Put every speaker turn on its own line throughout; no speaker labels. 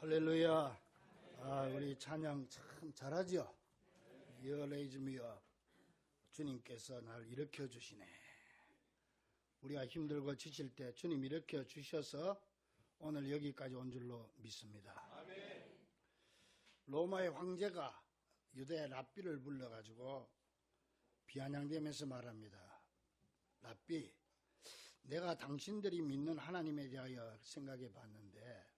할렐루야. 아, 우리 찬양 참 잘하죠? Up. 주님께서 날 일으켜 주시네. 우리가 힘들고 지칠 때 주님 일으켜 주셔서 오늘 여기까지 온 줄로 믿습니다. 로마의 황제가 유대 랍비를 불러가지고 비아냥대면서 말합니다. 랍비, 내가 당신들이 믿는 하나님에 대하여 생각해 봤는데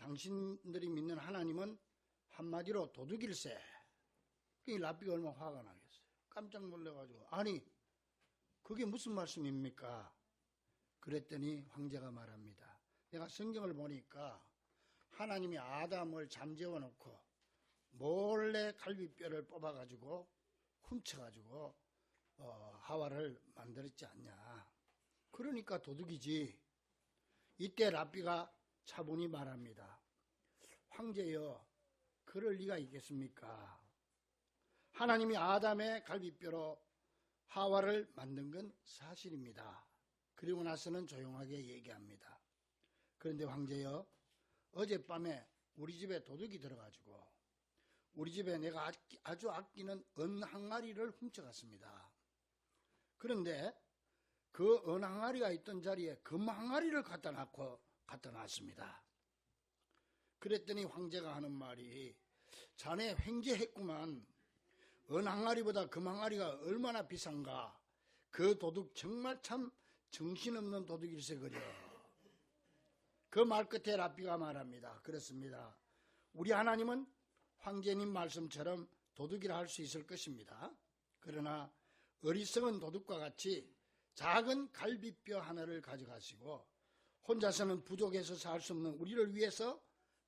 당신들이 믿는 하나님은 한마디로 도둑일세. 그 랍비가 얼마나 화가 나겠어요. 깜짝 놀래가지고 아니 그게 무슨 말씀입니까? 그랬더니 황제가 말합니다. 내가 성경을 보니까 하나님이 아담을 잠재워 놓고 몰래 갈비뼈를 뽑아가지고 훔쳐가지고 어, 하와를 만들었지 않냐. 그러니까 도둑이지. 이때 랍비가 차분히 말합니다. 황제여, 그럴 리가 있겠습니까? 하나님이 아담의 갈비뼈로 하와를 만든 건 사실입니다. 그리고 나서는 조용하게 얘기합니다. 그런데 황제여, 어젯밤에 우리 집에 도둑이 들어가지고 우리 집에 내가 아주 아끼는 은 항아리를 훔쳐갔습니다. 그런데 그 은 항아리가 있던 자리에 금 항아리를 갖다 놨고 갖다 놨습니다. 그랬더니 황제가 하는 말이 자네 횡재했구만. 은 항아리보다 금 항아리가 얼마나 비싼가. 그 도둑 정말 참 정신없는 도둑일세 그려. 그 말 끝에 랍비가 말합니다. 그렇습니다. 우리 하나님은 황제님 말씀처럼 도둑이라 할 수 있을 것입니다. 그러나 어리석은 도둑과 같이 작은 갈비뼈 하나를 가져가시고 혼자서는 부족해서 살 수 없는 우리를 위해서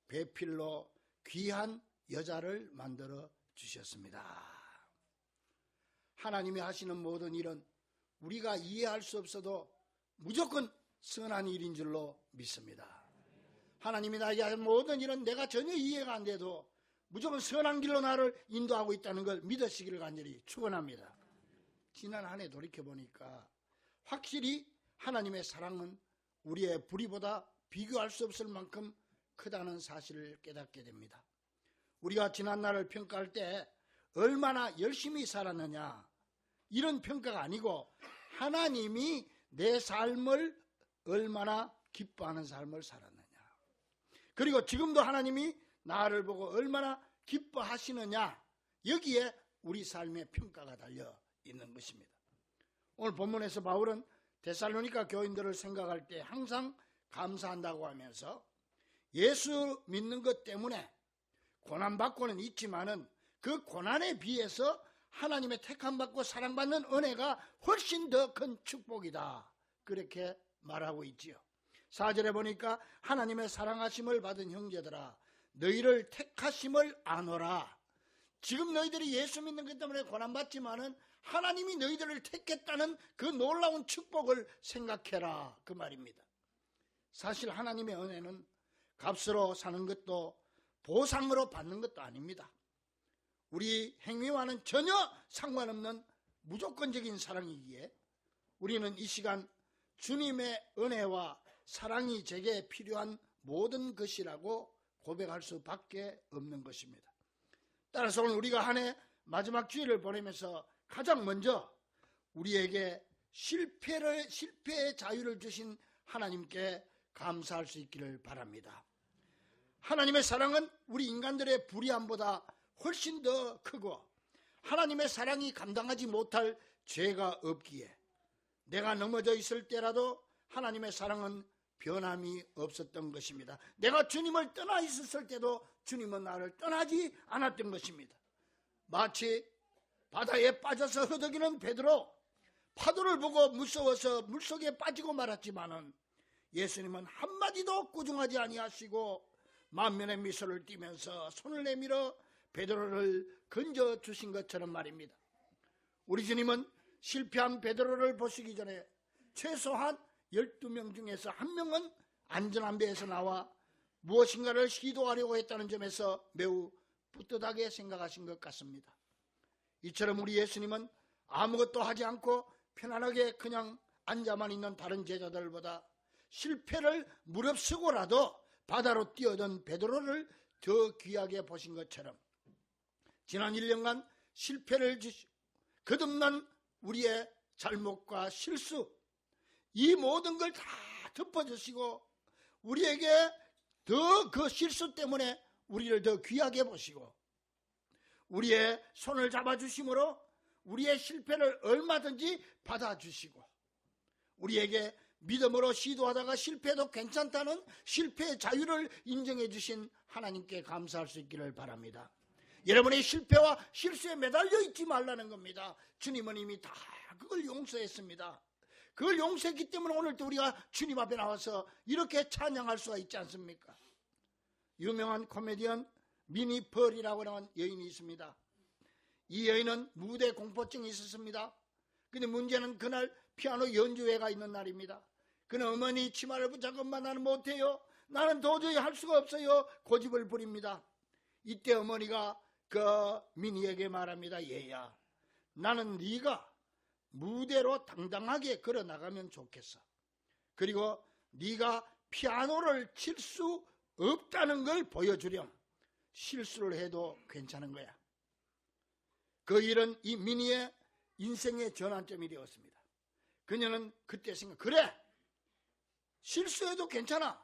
배필로 귀한 여자를 만들어 주셨습니다. 하나님이 하시는 모든 일은 우리가 이해할 수 없어도 무조건 선한 일인 줄로 믿습니다. 하나님이 나에게 하는 모든 일은 내가 전혀 이해가 안 돼도 무조건 선한 길로 나를 인도하고 있다는 걸 믿으시기를 간절히 축원합니다. 지난 한 해 돌이켜 보니까 확실히 하나님의 사랑은 우리의 불의보다 비교할 수 없을 만큼 크다는 사실을 깨닫게 됩니다. 우리가 지난 날을 평가할 때 얼마나 열심히 살았느냐 이런 평가가 아니고 하나님이 내 삶을 얼마나 기뻐하는 삶을 살았느냐. 그리고 지금도 하나님이 나를 보고 얼마나 기뻐하시느냐. 여기에 우리 삶의 평가가 달려 있는 것입니다. 오늘 본문에서 바울은 데살로니카 교인들을 생각할 때 항상 감사한다고 하면서 예수 믿는 것 때문에 고난받고는 있지만은 그 고난에 비해서 하나님의 택함받고 사랑받는 은혜가 훨씬 더 큰 축복이다. 그렇게 말하고 있지요. 사절에 보니까 하나님의 사랑하심을 받은 형제들아 너희를 택하심을 아노라. 지금 너희들이 예수 믿는 것 때문에 고난받지만은 하나님이 너희들을 택했다는 그 놀라운 축복을 생각해라. 그 말입니다. 사실 하나님의 은혜는 값으로 사는 것도 보상으로 받는 것도 아닙니다. 우리 행위와는 전혀 상관없는 무조건적인 사랑이기에 우리는 이 시간 주님의 은혜와 사랑이 제게 필요한 모든 것이라고 고백할 수밖에 없는 것입니다. 따라서 오늘 우리가 한 해 마지막 주일을 보내면서 가장 먼저 우리에게 실패를 실패의 자유를 주신 하나님께 감사할 수 있기를 바랍니다. 하나님의 사랑은 우리 인간들의 불의함보다 훨씬 더 크고 하나님의 사랑이 감당하지 못할 죄가 없기에 내가 넘어져 있을 때라도 하나님의 사랑은 변함이 없었던 것입니다. 내가 주님을 떠나 있었을 때도 주님은 나를 떠나지 않았던 것입니다. 마치 바다에 빠져서 허덕이는 베드로 파도를 보고 무서워서 물속에 빠지고 말았지만은 예수님은 한마디도 꾸중하지 아니하시고 만면의 미소를 띠면서 손을 내밀어 베드로를 건져 주신 것처럼 말입니다. 우리 주님은 실패한 베드로를 보시기 전에 최소한 12명 중에서 한 명은 안전한 배에서 나와 무엇인가를 시도하려고 했다는 점에서 매우 뿌듯하게 생각하신 것 같습니다. 이처럼 우리 예수님은 아무것도 하지 않고 편안하게 그냥 앉아만 있는 다른 제자들보다 실패를 무릅쓰고라도 바다로 뛰어든 베드로를 더 귀하게 보신 것처럼 지난 1년간 실패를 주시 거듭난 우리의 잘못과 실수 이 모든 걸 다 덮어주시고 우리에게 더 그 실수 때문에 우리를 더 귀하게 보시고 우리의 손을 잡아주심으로 우리의 실패를 얼마든지 받아주시고 우리에게 믿음으로 시도하다가 실패도 괜찮다는 실패의 자유를 인정해 주신 하나님께 감사할 수 있기를 바랍니다. 여러분의 실패와 실수에 매달려 있지 말라는 겁니다. 주님은 이미 다 그걸 용서했습니다. 그걸 용서했기 때문에 오늘도 우리가 주님 앞에 나와서 이렇게 찬양할 수가 있지 않습니까? 유명한 코미디언 미니 펄이라고 하는 여인이 있습니다. 이 여인은 무대 공포증이 있었습니다. 근데 문제는 그날 피아노 연주회가 있는 날입니다. 그는 어머니 치마를 붙잡고만 나는 못해요. 나는 도저히 할 수가 없어요. 고집을 부립니다. 이때 어머니가 그 미니에게 말합니다. 얘야, 나는 네가 무대로 당당하게 걸어 나가면 좋겠어. 그리고 네가 피아노를 칠 수 없다는 걸 보여주렴. 실수를 해도 괜찮은 거야. 그 일은 이 미니의 인생의 전환점이 되었습니다. 그녀는 그때 생각, 그래! 실수해도 괜찮아.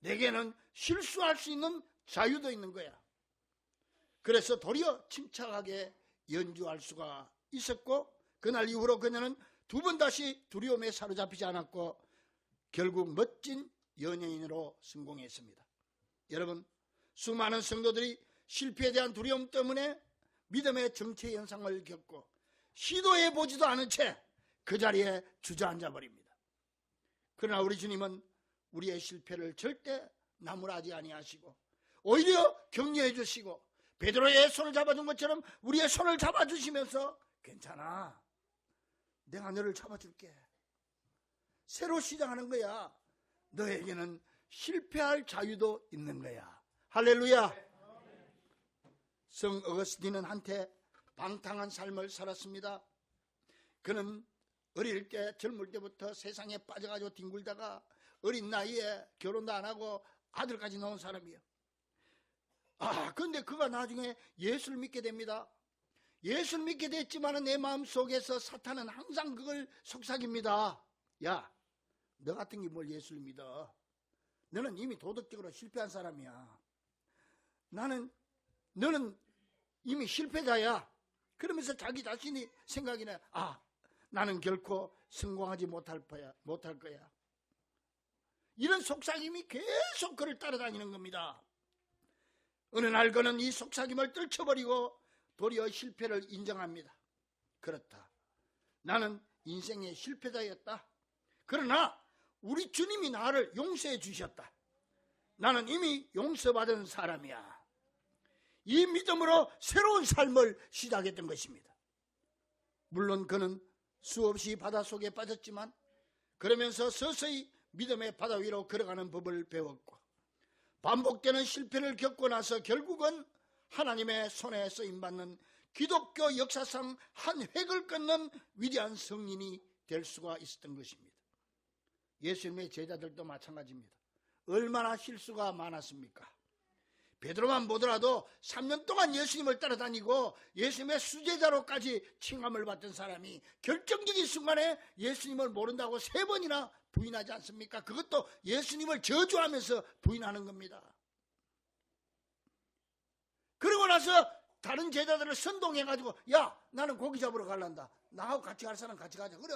내게는 실수할 수 있는 자유도 있는 거야. 그래서 도리어 침착하게 연주할 수가 있었고, 그날 이후로 그녀는 두 번 다시 두려움에 사로잡히지 않았고, 결국 멋진 연예인으로 성공했습니다. 여러분, 수많은 성도들이 실패에 대한 두려움 때문에 믿음의 정체 현상을 겪고 시도해 보지도 않은 채 그 자리에 주저앉아 버립니다. 그러나 우리 주님은 우리의 실패를 절대 나무라지 아니하시고 오히려 격려해 주시고 베드로의 손을 잡아준 것처럼 우리의 손을 잡아주시면서 괜찮아. 내가 너를 잡아줄게. 새로 시작하는 거야. 너에게는 실패할 자유도 있는 거야. 할렐루야. 성 어거스틴은 한테 방탕한 삶을 살았습니다. 그는 어릴 때 젊을 때부터 세상에 빠져가지고 뒹굴다가 어린 나이에 결혼도 안 하고 아들까지 낳은 사람이에요. 아, 근데 그가 나중에 예수를 믿게 됩니다. 예수를 믿게 됐지만 내 마음 속에서 사탄은 항상 그걸 속삭입니다. 야, 너 같은 게 뭘 예수를 믿어? 너는 이미 도덕적으로 실패한 사람이야. 나는, 너는 이미 실패자야. 그러면서 자기 자신이 생각이 나, 아, 나는 결코 성공하지 못할 거야. 못할 거야. 이런 속삭임이 계속 그를 따라다니는 겁니다. 어느 날 그는 이 속삭임을 떨쳐버리고 도리어 실패를 인정합니다. 그렇다. 나는 인생의 실패자였다. 그러나 우리 주님이 나를 용서해 주셨다. 나는 이미 용서받은 사람이야. 이 믿음으로 새로운 삶을 시작했던 것입니다. 물론 그는 수없이 바닷속에 빠졌지만 그러면서 서서히 믿음의 바다 위로 걸어가는 법을 배웠고 반복되는 실패를 겪고 나서 결국은 하나님의 손에 쓰임받는 기독교 역사상 한 획을 끊는 위대한 성인이 될 수가 있었던 것입니다. 예수님의 제자들도 마찬가지입니다. 얼마나 실수가 많았습니까? 베드로만 보더라도 3년 동안 예수님을 따라다니고 예수님의 수제자로까지 칭함을 받던 사람이 결정적인 순간에 예수님을 모른다고 세 번이나 부인하지 않습니까? 그것도 예수님을 저주하면서 부인하는 겁니다. 그러고 나서 다른 제자들을 선동해가지고 야 나는 고기 잡으러 갈란다. 나하고 같이 갈 사람 같이 가자. 그래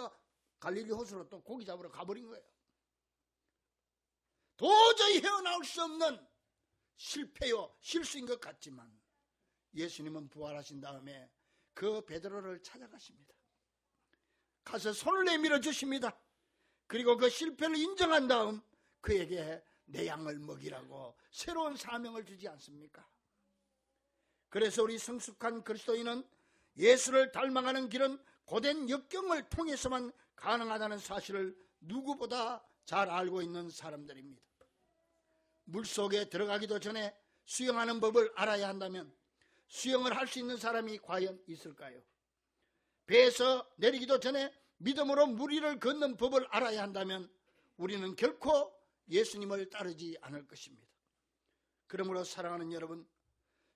갈릴리 호수로 또 고기 잡으러 가버린 거예요. 도저히 헤어나올 수 없는 실패요 실수인 것 같지만 예수님은 부활하신 다음에 그 베드로를 찾아가십니다. 가서 손을 내밀어 주십니다. 그리고 그 실패를 인정한 다음 그에게 내 양을 먹이라고 새로운 사명을 주지 않습니까? 그래서 우리 성숙한 그리스도인은 예수를 닮아가는 길은 고된 역경을 통해서만 가능하다는 사실을 누구보다 잘 알고 있는 사람들입니다. 물 속에 들어가기도 전에 수영하는 법을 알아야 한다면 수영을 할 수 있는 사람이 과연 있을까요? 배에서 내리기도 전에 믿음으로 물 위를 걷는 법을 알아야 한다면 우리는 결코 예수님을 따르지 않을 것입니다. 그러므로 사랑하는 여러분,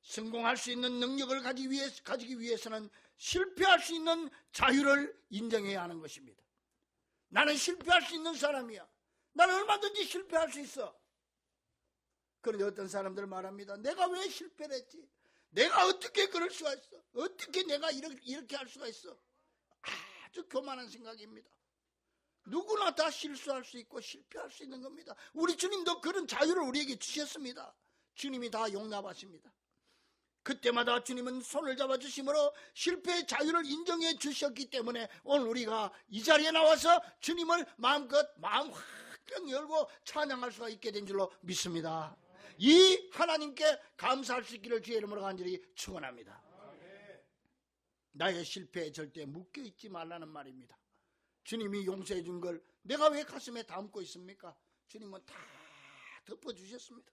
성공할 수 있는 능력을 가지기, 위해, 가지기 위해서는 실패할 수 있는 자유를 인정해야 하는 것입니다. 나는 실패할 수 있는 사람이야. 나는 얼마든지 실패할 수 있어. 그런데 어떤 사람들 말합니다. 내가 왜 실패를 했지? 내가 어떻게 그럴 수가 있어? 어떻게 내가 이렇게, 이렇게 할 수가 있어? 아주 교만한 생각입니다. 누구나 다 실수할 수 있고 실패할 수 있는 겁니다. 우리 주님도 그런 자유를 우리에게 주셨습니다. 주님이 다 용납하십니다. 그때마다 주님은 손을 잡아 주심으로 실패의 자유를 인정해 주셨기 때문에 오늘 우리가 이 자리에 나와서 주님을 마음껏 마음 확 열고 찬양할 수가 있게 된 줄로 믿습니다. 이 하나님께 감사할 수 있기를 주의 이름으로 간절히 축원합니다. 나의 실패에 절대 묶여 있지 말라는 말입니다. 주님이 용서해 준 걸 내가 왜 가슴에 담고 있습니까? 주님은 다 덮어 주셨습니다.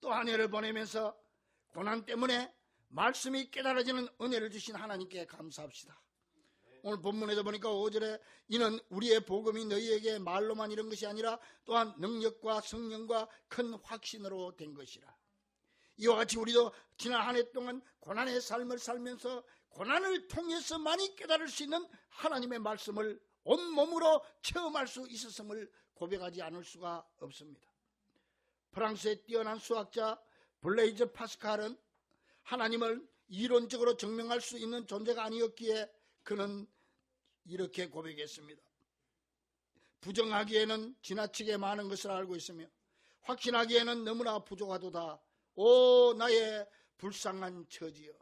또 한 해를 보내면서 고난 때문에 말씀이 깨달아지는 은혜를 주신 하나님께 감사합시다. 오늘 본문에도 보니까 5절에 이는 우리의 복음이 너희에게 말로만 이런 것이 아니라 또한 능력과 성령과 큰 확신으로 된 것이라. 이와 같이 우리도 지난 한 해 동안 고난의 삶을 살면서 고난을 통해서 많이 깨달을 수 있는 하나님의 말씀을 온몸으로 체험할 수 있었음을 고백하지 않을 수가 없습니다. 프랑스의 뛰어난 수학자 블레이즈 파스칼은 하나님을 이론적으로 증명할 수 있는 존재가 아니었기에 그는 이렇게 고백했습니다. 부정하기에는 지나치게 많은 것을 알고 있으며 확신하기에는 너무나 부족하도다. 오 나의 불쌍한 처지여.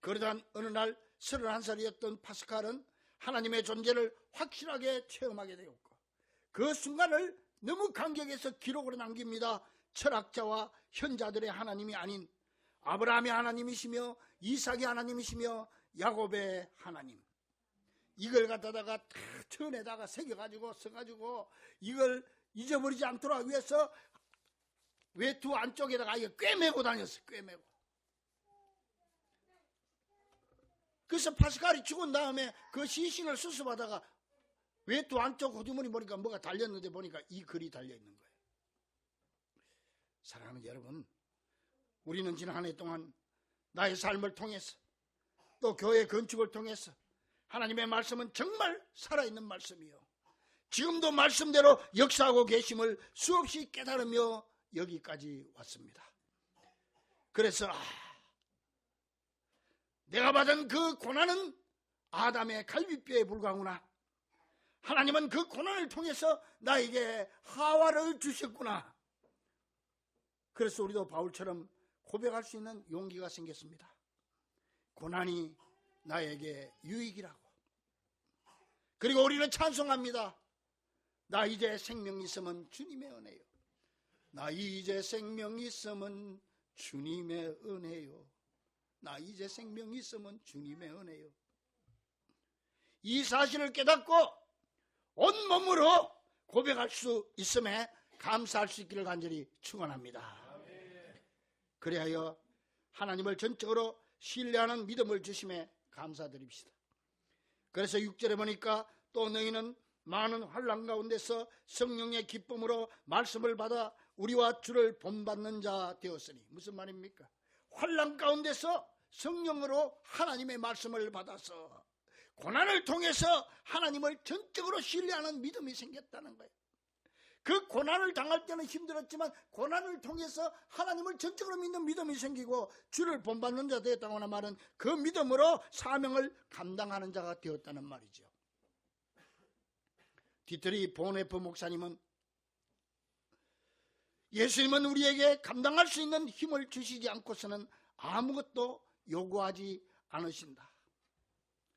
그러던 어느 날 31살이었던 파스칼은 하나님의 존재를 확실하게 체험하게 되었고 그 순간을 너무 감격해서 기록으로 남깁니다. 철학자와 현자들의 하나님이 아닌 아브라함의 하나님이시며 이삭의 하나님이시며 야곱의 하나님. 이걸 갖다가 천에다가 새겨가지고 써가지고 이걸 잊어버리지 않도록 위해서 외투 안쪽에다가 이게 꿰매고 다녔어요. 꿰매고. 그래서 파스칼이 죽은 다음에 그 시신을 수습하다가 외투 안쪽 호주머니 보니까 뭐가 달렸는데 보니까 이 글이 달려있는 거예요. 사랑하는 여러분, 우리는 지난 한 해 동안 나의 삶을 통해서 또 교회 건축을 통해서 하나님의 말씀은 정말 살아있는 말씀이요. 지금도 말씀대로 역사하고 계심을 수없이 깨달으며 여기까지 왔습니다. 그래서 아, 내가 받은 그 고난은 아담의 갈비뼈에 불과하구나. 하나님은 그 고난을 통해서 나에게 하와를 주셨구나. 그래서 우리도 바울처럼 고백할 수 있는 용기가 생겼습니다. 고난이 나에게 유익이라고. 그리고 우리는 찬송합니다. 나 이제 생명 있으면 주님의 은혜요. 나 이제 생명 있으면 주님의 은혜요. 나 이제 생명 있으면 주님의 은혜요. 이 사실을 깨닫고 온 몸으로 고백할 수 있음에 감사할 수 있기를 간절히 축원합니다. 그리하여 하나님을 전적으로 신뢰하는 믿음을 주심에 감사드립시다. 그래서 6절에 보니까 또 너희는 많은 환란 가운데서 성령의 기쁨으로 말씀을 받아 우리와 주를 본받는 자 되었으니 무슨 말입니까? 환란 가운데서 성령으로 하나님의 말씀을 받아서 고난을 통해서 하나님을 전적으로 신뢰하는 믿음이 생겼다는 거예요. 그 고난을 당할 때는 힘들었지만 고난을 통해서 하나님을 전적으로 믿는 믿음이 생기고 주를 본받는 자 되었다거나 말은 그 믿음으로 사명을 감당하는 자가 되었다는 말이죠. 디트리 보네프 목사님은 예수님은 우리에게 감당할 수 있는 힘을 주시지 않고서는 아무것도 요구하지 않으신다.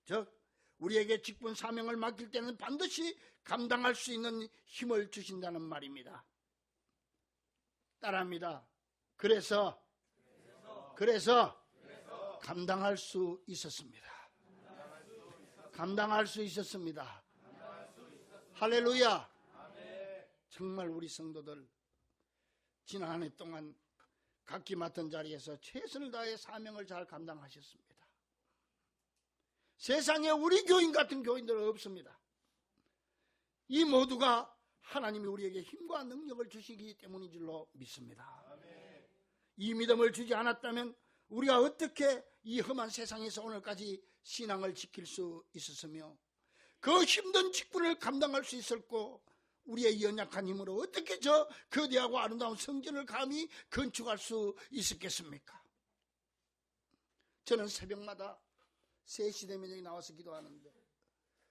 즉 우리에게 직분 사명을 맡길 때는 반드시 감당할 수 있는 힘을 주신다는 말입니다. 따라합니다. 그래서 그래서 감당할 수 있었습니다. 감당할 수 있었습니다. 할렐루야. 정말 우리 성도들 지난 한 해 동안 각기 맡은 자리에서 최선을 다해 사명을 잘 감당하셨습니다. 세상에 우리 교인 같은 교인들은 없습니다. 이 모두가 하나님이 우리에게 힘과 능력을 주시기 때문인 줄로 믿습니다. 이 믿음을 주지 않았다면 우리가 어떻게 이 험한 세상에서 오늘까지 신앙을 지킬 수 있었으며 그 힘든 직분을 감당할 수 있었고 우리의 연약한 힘으로 어떻게 저 거대하고 아름다운 성전을 감히 건축할 수 있었겠습니까? 저는 새벽마다 3시 되면 여기 나와서 기도하는데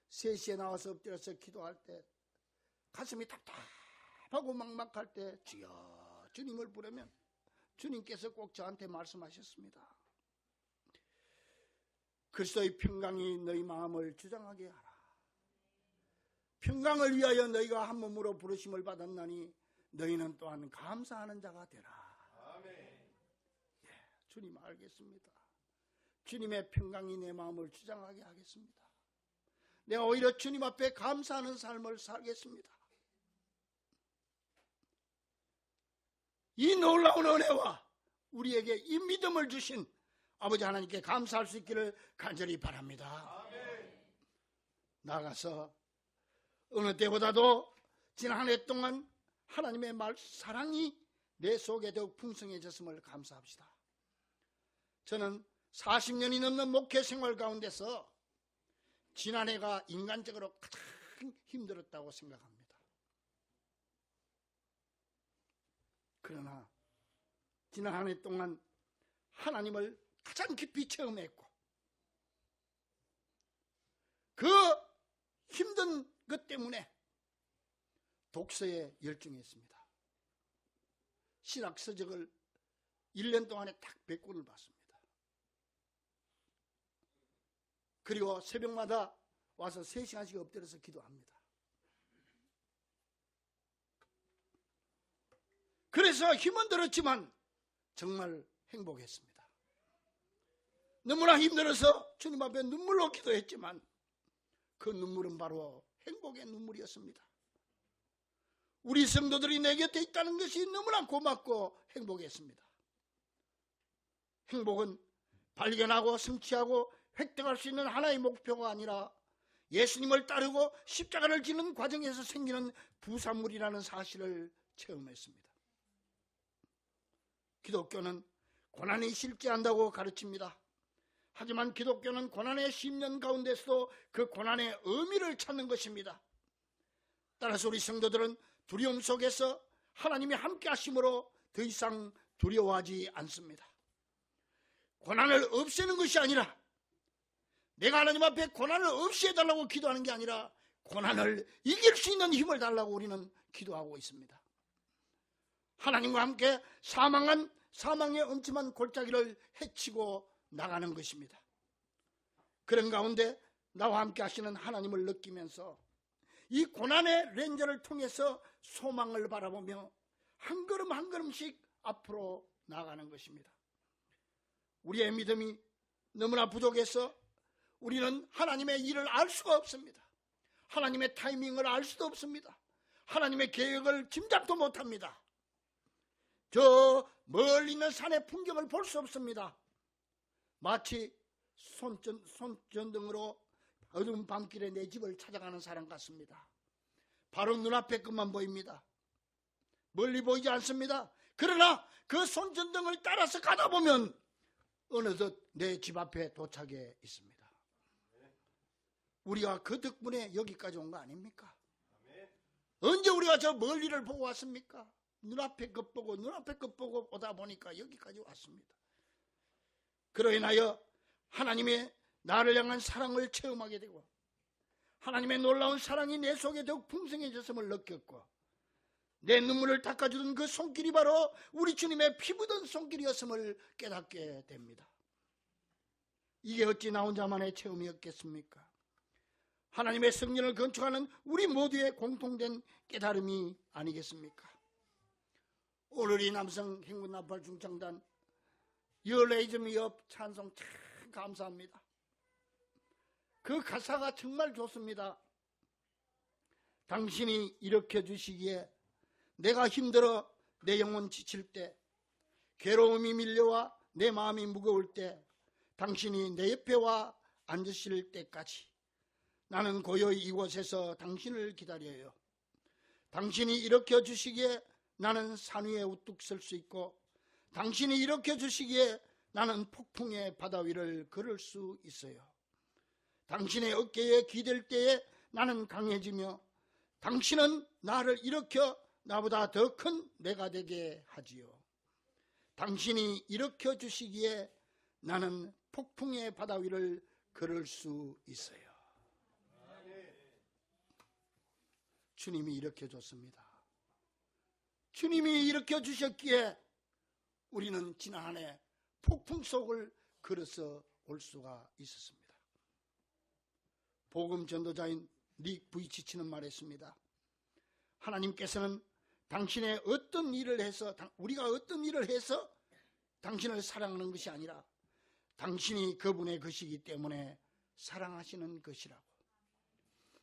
3시에 나와서 엎드려서 기도할 때 가슴이 답답하고 막막할 때 주여 주님을 부르면 주님께서 꼭 저한테 말씀하셨습니다. 그리스도의 평강이 너희 마음을 주장하게 하라. 평강을 위하여 너희가 한 몸으로 부르심을 받았나니 너희는 또한 감사하는 자가 되라. 예, 주님 알겠습니다. 주님의 평강이 내 마음을 주장하게 하겠습니다. 내가 오히려 주님 앞에 감사하는 삶을 살겠습니다. 이 놀라운 은혜와 우리에게 이 믿음을 주신 아버지 하나님께 감사할 수 있기를 간절히 바랍니다. 나가서 어느 때보다도 지난 한 해 동안 하나님의 말 사랑이 내 속에 더욱 풍성해졌음을 감사합시다. 저는 40년이 넘는 목회 생활 가운데서 지난해가 인간적으로 가장 힘들었다고 생각합니다. 그러나 지난 한 해 동안 하나님을 가장 깊이 체험했고 그 힘든 것 때문에 독서에 열중했습니다. 신학 서적을 1년 동안에 딱 100권을 봤습니다. 그리고 새벽마다 와서 3시간씩 엎드려서 기도합니다. 그래서 힘은 들었지만 정말 행복했습니다. 너무나 힘들어서 주님 앞에 눈물로 기도했지만 그 눈물은 바로 행복의 눈물이었습니다. 우리 성도들이 내 곁에 있다는 것이 너무나 고맙고 행복했습니다. 행복은 발견하고 성취하고 획득할 수 있는 하나의 목표가 아니라 예수님을 따르고 십자가를 지는 과정에서 생기는 부산물이라는 사실을 체험했습니다. 기독교는 고난이 실제한다고 가르칩니다. 하지만 기독교는 고난의 10년 가운데서도 그 고난의 의미를 찾는 것입니다. 따라서 우리 성도들은 두려움 속에서 하나님이 함께 하심으로 더 이상 두려워하지 않습니다. 고난을 없애는 것이 아니라 내가 하나님 앞에 고난을 없애달라고 기도하는 게 아니라 고난을 이길 수 있는 힘을 달라고 우리는 기도하고 있습니다. 하나님과 함께 사망한 사망의 엄침한 골짜기를 헤치고 나가는 것입니다. 그런 가운데 나와 함께 하시는 하나님을 느끼면서 이 고난의 렌저를 통해서 소망을 바라보며 한 걸음 한 걸음씩 앞으로 나가는 것입니다. 우리의 믿음이 너무나 부족해서 우리는 하나님의 일을 알 수가 없습니다. 하나님의 타이밍을 알 수도 없습니다. 하나님의 계획을 짐작도 못합니다. 저 멀리 있는 산의 풍경을 볼 수 없습니다. 마치 손전, 손전등으로 어두운 밤길에 내 집을 찾아가는 사람 같습니다. 바로 눈앞에 것만 보입니다. 멀리 보이지 않습니다. 그러나 그 손전등을 따라서 가다 보면 어느덧 내 집 앞에 도착해 있습니다. 우리가 그 덕분에 여기까지 온 거 아닙니까? 언제 우리가 저 멀리를 보고 왔습니까? 눈앞에 것 보고 눈앞에 것 보고 오다 보니까 여기까지 왔습니다. 그로 인하여 하나님의 나를 향한 사랑을 체험하게 되고 하나님의 놀라운 사랑이 내 속에 더욱 풍성해졌음을 느꼈고 내 눈물을 닦아주던 그 손길이 바로 우리 주님의 피부던 손길이었음을 깨닫게 됩니다. 이게 어찌 나 혼자만의 체험이었겠습니까? 하나님의 성전을 건축하는 우리 모두의 공통된 깨달음이 아니겠습니까? 오늘 이 남성 행군 나팔 중창단 열레이즘이업 찬송 참 감사합니다. 그 가사가 정말 좋습니다. 당신이 일으켜 주시기에 내가 힘들어 내 영혼 지칠 때 괴로움이 밀려와 내 마음이 무거울 때 당신이 내 옆에 와 앉으실 때까지 나는 고요히 이곳에서 당신을 기다려요. 당신이 일으켜 주시기에 나는 산 위에 우뚝 설 수 있고 당신이 일으켜 주시기에 나는 폭풍의 바다 위를 걸을 수 있어요. 당신의 어깨에 기댈 때에 나는 강해지며 당신은 나를 일으켜 나보다 더 큰 내가 되게 하지요. 당신이 일으켜 주시기에 나는 폭풍의 바다 위를 걸을 수 있어요. 주님이 일으켜 줬습니다. 주님이 일으켜 주셨기에 우리는 지난 한 해 폭풍 속을 걸어서 올 수가 있었습니다. 복음 전도자인 닉 부이치치는 말했습니다. 하나님께서는 당신의 어떤 일을 해서 우리가 어떤 일을 해서 당신을 사랑하는 것이 아니라 당신이 그분의 것이기 때문에 사랑하시는 것이라고.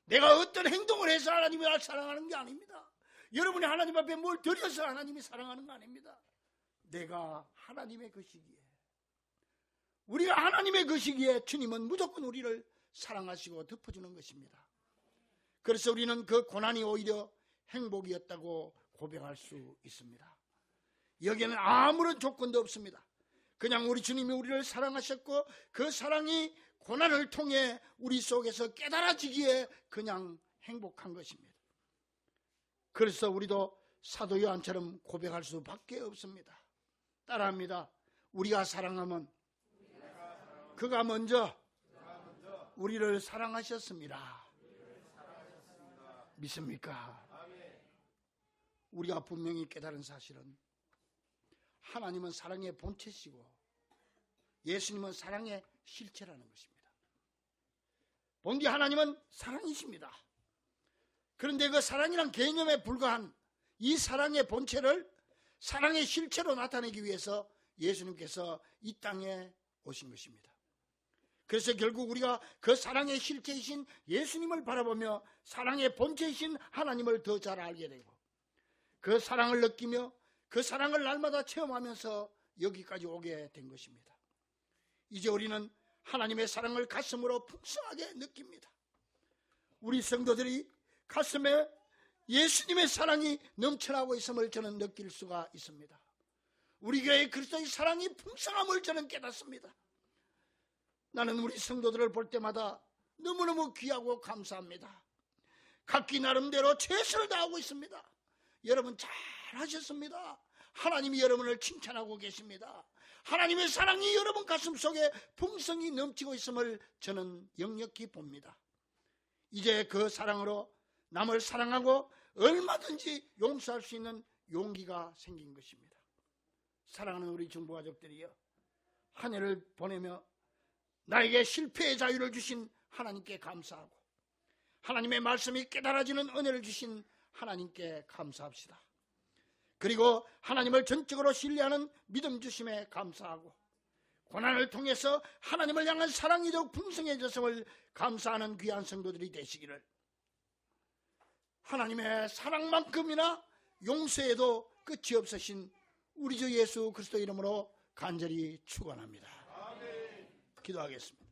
내가 어떤 행동을 해서 하나님이 날 사랑하는 게 아닙니다. 여러분이 하나님 앞에 뭘 드려서 하나님이 사랑하는 거 아닙니다. 내가 하나님의 것이기에. 우리가 하나님의 것이기에 주님은 무조건 우리를 사랑하시고 덮어주는 것입니다. 그래서 우리는 그 고난이 오히려 행복이었다고 고백할 수 있습니다. 여기에는 아무런 조건도 없습니다. 그냥 우리 주님이 우리를 사랑하셨고 그 사랑이 고난을 통해 우리 속에서 깨달아지기에 그냥 행복한 것입니다. 그래서 우리도 사도 요한처럼 고백할 수밖에 없습니다. 따라합니다. 우리가 사랑하면 그가 먼저 우리를 사랑하셨습니다. 믿습니까? 우리가 분명히 깨달은 사실은 하나님은 사랑의 본체시고 예수님은 사랑의 실체라는 것입니다. 본디 하나님은 사랑이십니다. 그런데 그 사랑이란 개념에 불과한 이 사랑의 본체를 사랑의 실체로 나타내기 위해서 예수님께서 이 땅에 오신 것입니다. 그래서 결국 우리가 그 사랑의 실체이신 예수님을 바라보며 사랑의 본체이신 하나님을 더 잘 알게 되고 그 사랑을 느끼며 그 사랑을 날마다 체험하면서 여기까지 오게 된 것입니다. 이제 우리는 하나님의 사랑을 가슴으로 풍성하게 느낍니다. 우리 성도들이 가슴에 예수님의 사랑이 넘쳐나고 있음을 저는 느낄 수가 있습니다. 우리 교회 그리스도의 사랑이 풍성함을 저는 깨닫습니다. 나는 우리 성도들을 볼 때마다 너무너무 귀하고 감사합니다. 각기 나름대로 최선을 다하고 있습니다. 여러분 잘 하셨습니다. 하나님이 여러분을 칭찬하고 계십니다. 하나님의 사랑이 여러분 가슴 속에 풍성이 넘치고 있음을 저는 역력히 봅니다. 이제 그 사랑으로 남을 사랑하고 얼마든지 용서할 수 있는 용기가 생긴 것입니다. 사랑하는 우리 중부 가족들이여 한 해를 보내며 나에게 실패의 자유를 주신 하나님께 감사하고 하나님의 말씀이 깨달아지는 은혜를 주신 하나님께 감사합시다. 그리고 하나님을 전적으로 신뢰하는 믿음 주심에 감사하고 고난을 통해서 하나님을 향한 사랑이 더욱 풍성해졌음을 감사하는 귀한 성도들이 되시기를 하나님의 사랑만큼이나 용서에도 끝이 없으신 우리 주 예수 그리스도 이름으로 간절히 축원합니다. 기도하겠습니다.